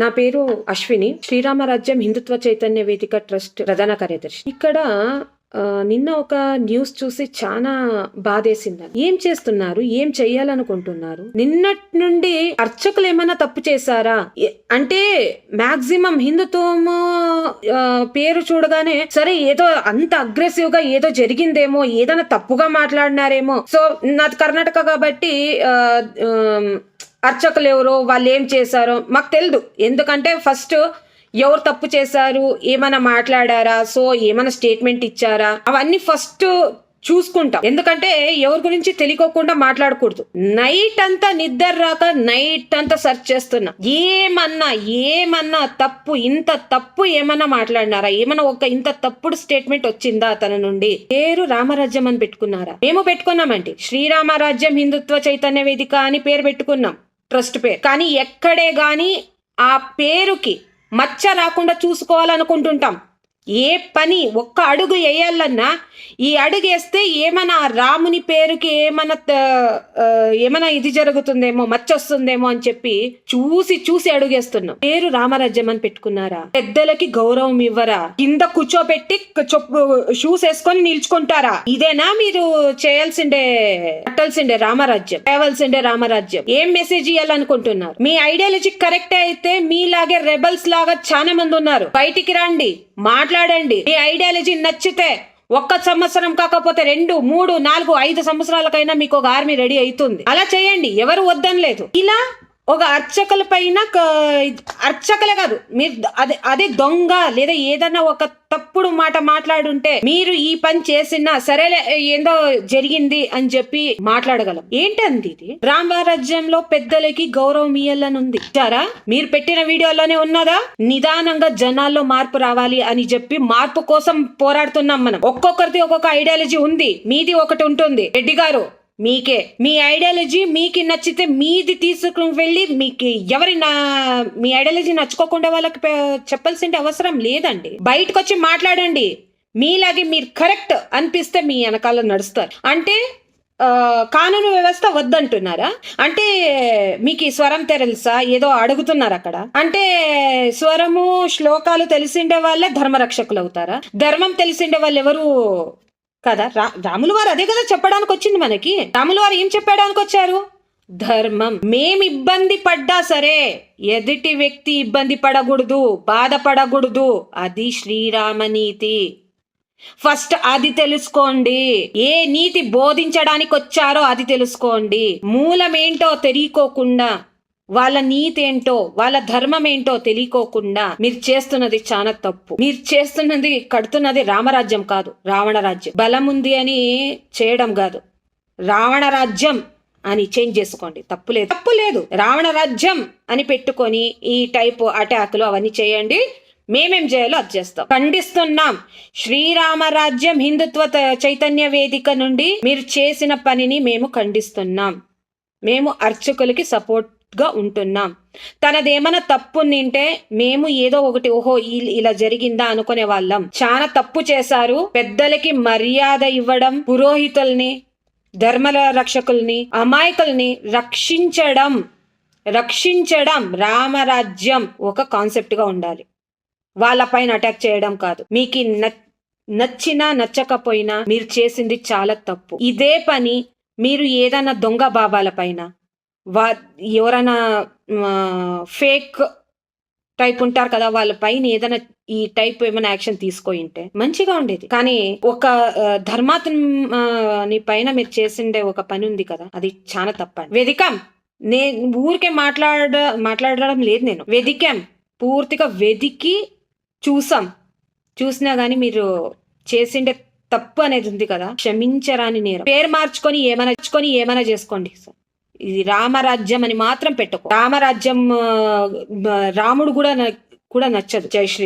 నా పేరు అశ్విని. శ్రీరామరాజ్యం హిందుత్వ చైతన్య వేదిక ట్రస్ట్ ప్రధాన కార్యదర్శి. ఇక్కడ ఆ, నిన్న ఒక న్యూస్ చూసి చాలా బాధేసింది ఏం చేస్తున్నారు? ఏం చెయ్యాలనుకుంటున్నారు? నిన్నటి నుండి అర్చకులు ఏమైనా తప్పు చేశారా? అంటే మాక్సిమం హిందుత్వము పేరు చూడగానే సరే ఏదో అంత అగ్రెసివ్గా ఏదో జరిగిందేమో ఏదైనా తప్పుగా మాట్లాడినారేమో. సో నాది కర్ణాటక కాబట్టి అర్చకులు ఎవరో వాళ్ళు ఏం చేశారో మాకు తెలియదు ఎందుకంటే ఫస్ట్ ఎవరు తప్పు చేశారు ఏమైనా మాట్లాడారా సో ఏమైనా స్టేట్మెంట్ ఇచ్చారా అవన్నీ ఫస్ట్ చూసుకుంటాం. ఎందుకంటే ఎవరి గురించి తెలియకోకుండా మాట్లాడకూడదు. నైట్ అంతా నిద్ర రాక నైట్ అంతా సెర్చ్ చేస్తున్నా. ఏమన్నా ఏమన్నా తప్పు ఇంత తప్పు ఏమన్నా మాట్లాడినారా? ఏమన్నా ఒక ఇంత తప్పుడు స్టేట్మెంట్ వచ్చిందా తన నుండి? పేరు రామరాజ్యం అని పెట్టుకున్నారా? మేము పెట్టుకున్నామండి. శ్రీరామరాజ్యం హిందుత్వ చైతన్య వేదిక అని పేరు పెట్టుకున్నాం. ట్రస్ట్ పేరు కానీ ఎక్కడే కానీ ఆ పేరుకి మచ్చ రాకుండా చూసుకోవాలనుకుంటుంటాం. ఏ పని ఒక్క అడుగు వేయాలన్నా ఈ అడుగు వేస్తే ఏమైనా రాముని పేరుకి ఏమైనా ఏమైనా ఇది జరుగుతుందేమో మచ్చొస్తుందేమో అని చెప్పి చూసి చూసి అడుగేస్తున్నాం. పేరు రామరాజ్యం అని పెట్టుకున్నారా? పెద్దలకి గౌరవం ఇవ్వరా? కింద కూర్చోబెట్టి చొప్పు షూస్ వేసుకొని నిల్చుకుంటారా? ఇదేనా మీరు చేయాల్సిండే కట్టాల్సిండే రామరాజ్యం తేవాల్సిండే రామరాజ్యం. ఏం మెసేజ్ ఇవ్వాలనుకుంటున్నారు మీ ఐడియాలజీ కరెక్ట్ అయితే మీలాగే రెబల్స్ లాగా చాలా మంది ఉన్నారు. బయటికి రండి. మాట్లాడండి. మీ ఐడియాలజీ నచ్చితే ఒక్క సంవత్సరం కాకపోతే రెండు మూడు నాలుగు ఐదు సంవత్సరాలకైనా మీకు ఒక ఆర్మీ రెడీ అవుతుంది. అలా చేయండి. ఎవరు వద్దని లేదు ఇలా ఒక అర్చకుల పైన అర్చకలే అర్చకులే కాదు మీరు అదే అదే దొంగ లేదా ఏదన్నా ఒక తప్పుడు మాట మాట్లాడుంటే మీరు ఈ పని చేసినా సరేలే ఏందో జరిగింది అని చెప్పి మాట్లాడగలం. ఏంటంది ఇది? రామరాజ్యంలో పెద్దలకి గౌరవం ఇయ్యాలని ఉంది సరా మీరు పెట్టిన వీడియోలోనే ఉన్నదా? నిదానంగా జనాల్లో మార్పు రావాలి అని చెప్పి మార్పు కోసం పోరాడుతున్నాం మనం. ఒక్కొక్కరిది ఒక్కొక్క ఐడియాలజీ ఉంది. మీది ఒకటి ఉంటుంది. రెడ్డి గారు మీకే. మీ ఐడియాలజీ మీకు నచ్చితే మీది తీసుకుని వెళ్ళి మీకు. ఎవరి నా మీ ఐడియాలజీ నచ్చుకోకుండా వాళ్ళకి చెప్పాల్సిన అవసరం లేదండి. బయటకు వచ్చి మాట్లాడండి. మీలాగే మీరు కరెక్ట్ అనిపిస్తే మీ వెనకాల నడుస్తారు. అంటే కానూను వ్యవస్థ వద్దంటున్నారా? అంటే మీకు ఈ స్వరం తెలుసా? ఏదో అడుగుతున్నారు అక్కడ. అంటే స్వరము శ్లోకాలు తెలిసిండే వాళ్ళే ధర్మరక్షకులు అవుతారా ధర్మం తెలిసిండే వాళ్ళు ఎవరు కదా? రా రాములు వారు అదే కదా చెప్పడానికి వచ్చింది మనకి. రాములు వారు ఏం చెప్పడానికి వచ్చారు ధర్మం. మేం ఇబ్బంది పడ్డా సరే ఎదుటి వ్యక్తి ఇబ్బంది పడకూడదు బాధపడకూడదు. అది శ్రీరామ నీతి. ఫస్ట్ అది తెలుసుకోండి. ఏ నీతి బోధించడానికి వచ్చారో అది తెలుసుకోండి. మూలమేంటో తెలియకోకుండా వాళ్ళ నీతి ఏంటో వాళ్ళ ధర్మం ఏంటో తెలియకోకుండా మీరు చేస్తున్నది చాలా తప్పు. మీరు చేస్తున్నది కడుతున్నది రామరాజ్యం కాదు రావణ రాజ్యం. బలం ఉంది అని చేయడం కాదు. రావణ రాజ్యం అని చేంజ్ చేసుకోండి. తప్పు లేదు. తప్పు లేదు. రావణ రాజ్యం అని పెట్టుకొని ఈ టైప్ అటాకులు అవన్నీ చేయండి. మేమేం చేయాలో అది చేస్తాం. ఖండిస్తున్నాం. శ్రీరామరాజ్యం హిందుత్వ చైతన్య వేదిక నుండి మీరు చేసిన పనిని మేము ఖండిస్తున్నాం. మేము అర్చకులకి సపోర్ట్ గా ఉంటున్నాం. తనదేమైనా తప్పు నింటే మేము ఏదో ఒకటి ఓహో ఈ- ఇలా జరిగిందా అనుకునే వాళ్ళం. చాలా తప్పు చేశారు. పెద్దలకి మర్యాద ఇవ్వడం పురోహితుల్ని ధర్మల రక్షకుల్ని అమాయకుల్ని రక్షించడం రక్షించడం రామరాజ్యం ఒక కాన్సెప్ట్గా ఉండాలి. వాళ్ళపైన అటాక్ చేయడం కాదు. మీకు న- నచ్చినా నచ్చకపోయినా మీరు చేసింది చాలా తప్పు. ఇదే పని మీరు ఏదైనా దొంగ బాబాల పైన వా ఎవరైనా ఫేక్ టైప్ ఉంటారు కదా వాళ్ళ పైన ఏదైనా ఈ టైప్ ఏమైనా యాక్షన్ తీసుకోయింటే మంచిగా ఉండేది. కానీ ఒక ధర్మాత్మని పైన మీరు చేసిండే ఒక పని ఉంది కదా అది చాలా తప్పండి. వెదికాం. నేను ఊరికే మాట్లాడ మాట్లాడడం లేదు నేను. వెదికాం. పూర్తిగా వెదికి చూసాం. చూసినా గానీ మీరు చేసిండే తప్పు అనేది ఉంది కదా క్షమించరాని నేరం. పేరు మార్చుకొని ఏమైనా ఇచ్చుకొని ఏమైనా చేసుకోండి. ఇది రామరాజ్యం అని మాత్రం పెట్టుకో. రామరాజ్యం రాముడు కూడా కూడా నచ్చదు. జై శ్రీ